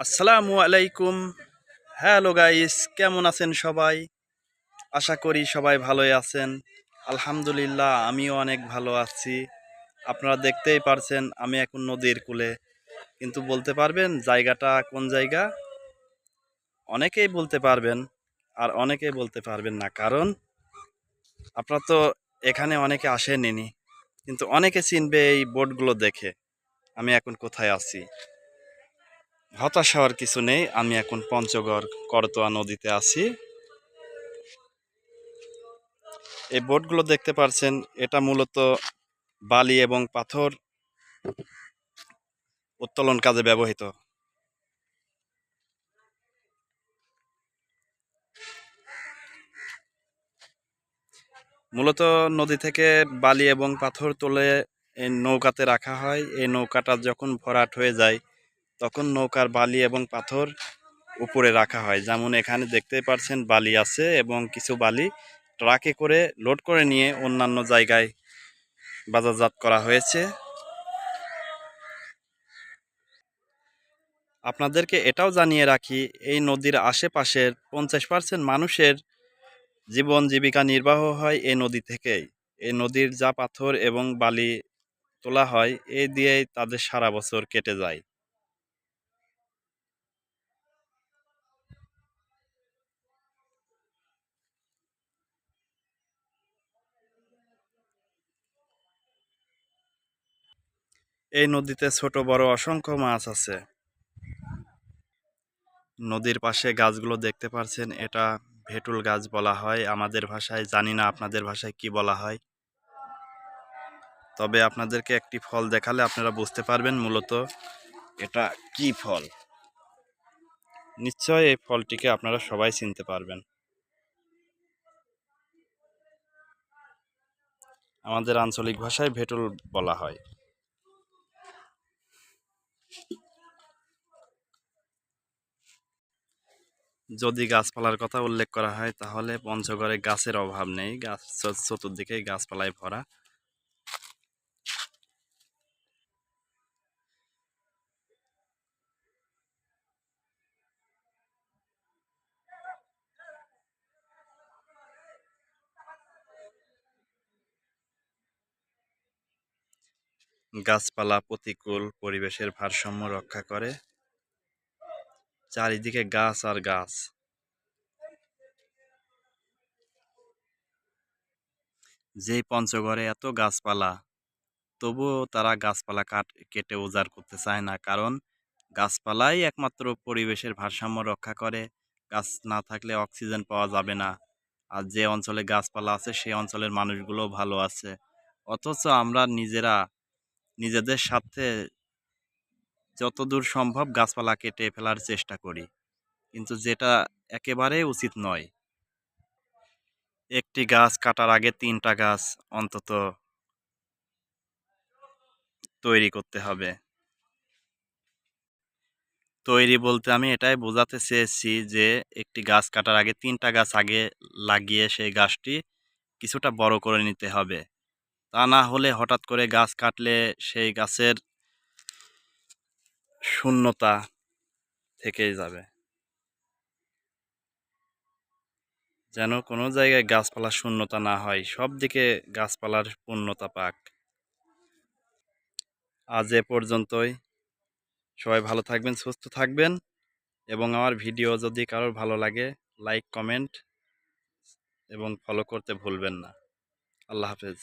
আসসালামু আলাইকুম। Hello guys, কেমন আছেন সবাই? আশা করি সবাই ভালোই আছেন। আলহামদুলিল্লাহ, আমিও অনেক ভালো আছি। আপনারা দেখতেই পারছেন, আমি এখন নদীর কূলে। কিন্তু বলতে পারবেন, জায়গাটা কোন জায়গা? অনেকেই বলতে পারবেন, আর অনেকেই বলতে পারবেন না। কারণ, আপনারা তো এখানে অনেকে আসেনি কিন্তু অনেকে চিনবে এই বোর্ডগুলো দেখে, আমি এখন কোথায় আছি। হতাশ হওয়ার কিছু নেই, আমি এখন পঞ্চগড় করতোয়া নদীতে আছি। এই বোটগুলো দেখতে পারছেন, এটা মূলত বালি এবং পাথর উত্তোলন কাজে ব্যবহৃত। মূলত নদী থেকে বালি এবং পাথর তুলে এই নৌকাতে রাখা হয়। এই নৌকাটা যখন ভরাট হয়ে যায় তখন নৌকার বালি এবং পাথর উপরে রাখা হয়। যেমন এখানে দেখতে পাচ্ছেন বালি আছে এবং কিছু বালি ট্রাকে করে লোড করে নিয়ে অন্যান্য জায়গায় বাজারজাত করা হয়েছে। আপনাদেরকে এটাও জানিয়ে রাখি, এই নদীর আশেপাশের পঞ্চাশ পার্সেন্ট মানুষের জীবন জীবিকা নির্বাহ হয় এই নদী থেকেই। এই নদীর যা পাথর এবং বালি তোলা হয় এই দিয়েই তাদের সারা বছর কেটে যায়। এই নদীতে ছোট, বড় অসংখ্য মাছ আছে। নদীর পাশে গাছগুলো দেখতে পারছেন, এটা ভেটুল গাছ বলা হয়। আমাদের ভাষায়, জানি না আপনাদের ভাষায় কি বলা হয়। তবে আপনাদেরকে একটি ফল দেখালে আপনারা বুঝতে পারবেন মূলত এটা কি ফল। নিশ্চয় এই ফলটিকে আপনারা সবাই চিনতে পারবেন। আমাদের আঞ্চলিক ভাষায় ভেটুল বলা হয়। যদি গাছপালার কথা উল্লেখ করা হয়, তাহলে পঞ্চগড়ে গাছের অভাব নেই। গাছ চতুর্দিকে গাছপালায় ভরা। গাছপালা প্রতিকূল পরিবেশের ভারসাম্য রক্ষা করে। চারিদিকে গাছ আর গাছ। যে পঞ্চগড়ে এত গাছপালা, তবুও তারা গাছপালা কাট, কেটে উজাড় করতে চায় না। কারণ গাছপালাই একমাত্র পরিবেশের ভারসাম্য রক্ষা করে। গাছ না থাকলে অক্সিজেন পাওয়া যাবে না। আর যে অঞ্চলে গাছপালা আছে, সেই অঞ্চলের মানুষগুলোও ভালো আছে। অথচ আমরা নিজেরা, নিজেদের স্বার্থে যতদূর সম্ভব গাছপালা কেটে ফেলার চেষ্টা করি। কিন্তু যেটা একেবারেই উচিত নয়। একটি গাছ কাটার আগে তিনটা গাছ অন্তত তৈরি করতে হবে। তৈরি বলতে আমি এটাই বোঝাতে চেয়েছি যে, একটি গাছ কাটার আগে তিনটা গাছ আগে লাগিয়ে সেই গাছটি কিছুটা বড় করে নিতে হবে। তা না হলে হঠাৎ করে গাছ কাটলে সেই গাছের শূন্যতা থেকেই যাবে। যেন কোনো জায়গায় গাছপালার শূন্যতা না হয়, সব দিকে গাছপালার পূর্ণতা পাক। আজ এ পর্যন্তই। সবাই ভালো থাকবেন, সুস্থ থাকবেন এবং আমার ভিডিও যদি কারোর ভালো লাগে, লাইক, কমেন্ট এবং ফলো করতে ভুলবেন না। আল্লাহ হাফেজ।